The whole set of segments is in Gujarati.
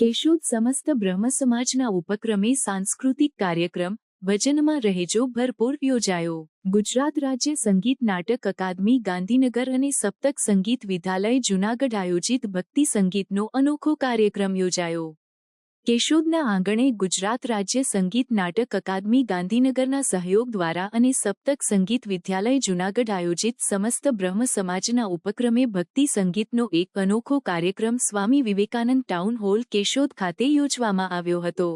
કેશોદ સમસ્ત બ્રહ્મ સમાજના ઉપક્રમે સાંસ્કૃતિક કાર્યક્રમ, ભજનમાં રહેજો, ભરપૂર યોજાયો. ગુજરાત રાજ્ય સંગીત નાટક અકાદમી, ગાંધીનગર અને સપ્તક સંગીત વિદ્યાલય જૂનાગઢ આયોજિત ભક્તિ સંગીતનો અનોખો કાર્યક્રમ યોજાયો. કેશોદના આંગણે ગુજરાત રાજ્ય સંગીત નાટક અકાદમી ગાંધીનગરના સહયોગ દ્વારા અને સપ્તક સંગીત વિદ્યાલય જૂનાગઢ આયોજિત સમસ્ત બ્રહ્મ સમાજના ઉપક્રમે ભક્તિ સંગીતનો એક અનોખો કાર્યક્રમ સ્વામી વિવેકાનંદ ટાઉન હોલ, કેશોદ ખાતે યોજવામાં આવ્યો હતો.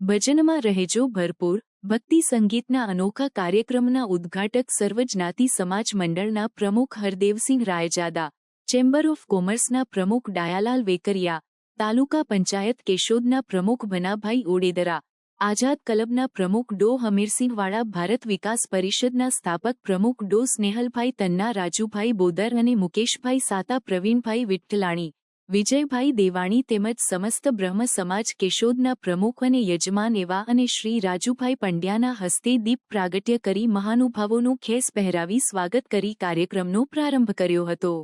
ભજનમાં રહેજો ભરપૂર. ભક્તિ સંગીતના અનોખા કાર્યક્રમના ઉદ્ઘાટક સર્વજ્ઞાતિ સમાજ મંડળના પ્રમુખ હરદેવસિંહ રાયજાદા, ચેમ્બર ઓફ કોમર્સના પ્રમુખ ડાયાલાલ વેકરિયા તાલુકા પંચાયત કેશોદના પ્રમુખ ભનાભાઈ ઓડેદરા, આઝાદ ક્લબના પ્રમુખ ડો હમીરસિંહવાળા, ભારત વિકાસ પરિષદના સ્થાપક પ્રમુખ ડો સ્નેહલભાઈ તન્ના, રાજુભાઈ બોદર અને મુકેશભાઈ સાતા, પ્રવીણભાઈ વિઠ્ઠલાણી, વિજયભાઈ દેવાણી તેમજ સમસ્ત બ્રહ્મ સમાજ કેશોદના પ્રમુખ અને યજમાન એવા અને શ્રી રાજુભાઈ પંડ્યાના હસ્તે દીપ પ્રાગટ્ય કરી મહાનુભાવોનું ખેસ પહેરાવી સ્વાગત કરી કાર્યક્રમનો પ્રારંભ કર્યો હતો.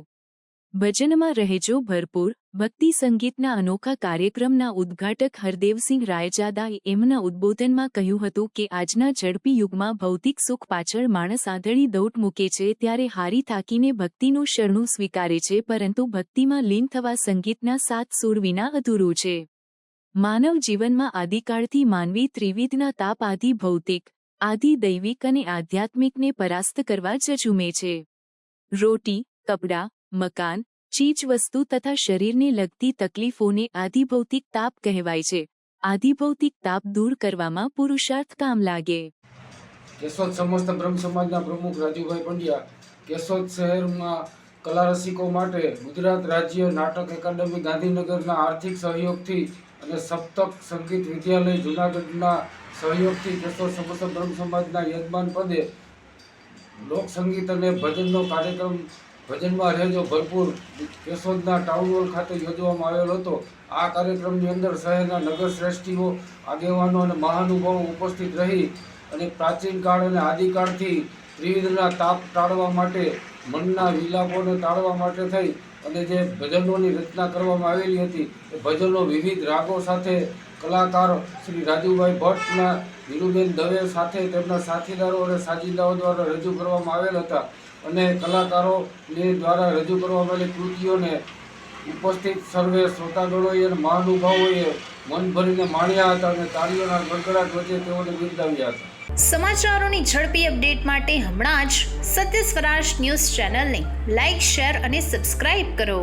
ભજનમાં રહેજો ભરપૂર, ભક્તિ સંગીતના અનોખા કાર્યક્રમના ઉદ્ઘાટક હરદેવસિંહ રાયજાદાએ એમના ઉદ્બોધનમાં કહ્યું હતું કે આજના ઝડપી યુગમાં ભૌતિક સુખ પાછળ માણસ આંધળી દોટ મૂકે છે ત્યારે હારી થાકીને ભક્તિનું શરણું સ્વીકારે છે પરંતુ ભક્તિમાં લીન થવા સંગીતના સાત સૂર વિના અધૂરું છે. માનવ જીવનમાં આદિકાળથી માનવી ત્રિવિધના તાપ આદિ ભૌતિક, આદિ દૈવિક અને આધ્યાત્મિકને પરાસ્ત કરવા જજુમે છે. રોટી, કપડાં મકાન, ચીજવસ્તુ તથા શરીરને લગતી તકલીફોને આધિભૌતિક તાપ કહેવાય છે. આધિભૌતિક તાપ દૂર કરવામાં પુરુષાર્થ કામ લાગે. કેશોદ સમસ્ત બ્રહ્મ સમાજના પ્રમુખ રાજુભાઈ પંડ્યા કેશોદ શહેરમાં કલા રસિકો માટે ગુજરાત રાજ્ય નાટક એકાડમી ગાંધીનગરના આર્થિક સહયોગથી અને સપ્તક સંગીત વિદ્યાલય જૂનાગઢના સહયોગથી કેશોદ સમસ્ત બ્રહ્મ સમાજના યજમાન પદે લોક સંગીત અને ભજનનો કાર્યક્રમ ભજનમાં રહેજો ભરપૂર. કેશોદના ટાઉન હોલ ખાતે યોજવામાં આવેલો હતો. આ કાર્યક્રમની અંદર શહેરના નગર શ્રેષ્ઠીઓ, આગેવાનો અને મહાનુભાવો ઉપસ્થિત રહી અને પ્રાચીન કાળ અને આદિકાળથી ત્રિવિધના તાપ ટાળવા માટે, મનના વિલાપોને ટાળવા માટે થઈ અને જે ભજનોની રચના કરવામાં આવેલી હતી, એ ભજનો વિવિધ રાગો સાથે કલાકાર શ્રી રાજુભાઈ ભટ્ટના, ધીરુબેન દવે સાથે તેમના સાથીદારો અને સાજિદાઓ દ્વારા રજૂ કરવામાં આવેલ હતા. અને કલાકારોને દ્વારા રજૂ કરવામાં આવેલી કૃતિઓને ઉપસ્થિત સર્વે શ્રોતાગણોએ અને મહાનુભાવોએ મન ભરીને માણ્યા હતા અને તાળીઓના ગડગડાટ વચ્ચે તેઓને બિરદાવ્યા હતા. સમાચારોની ઝડપી અપડેટ માટે હમણાં જ સત્ય સ્વરાજ ન્યૂઝ ચેનલને લાઇક શેર અને સબસ્ક્રાઇબ કરો.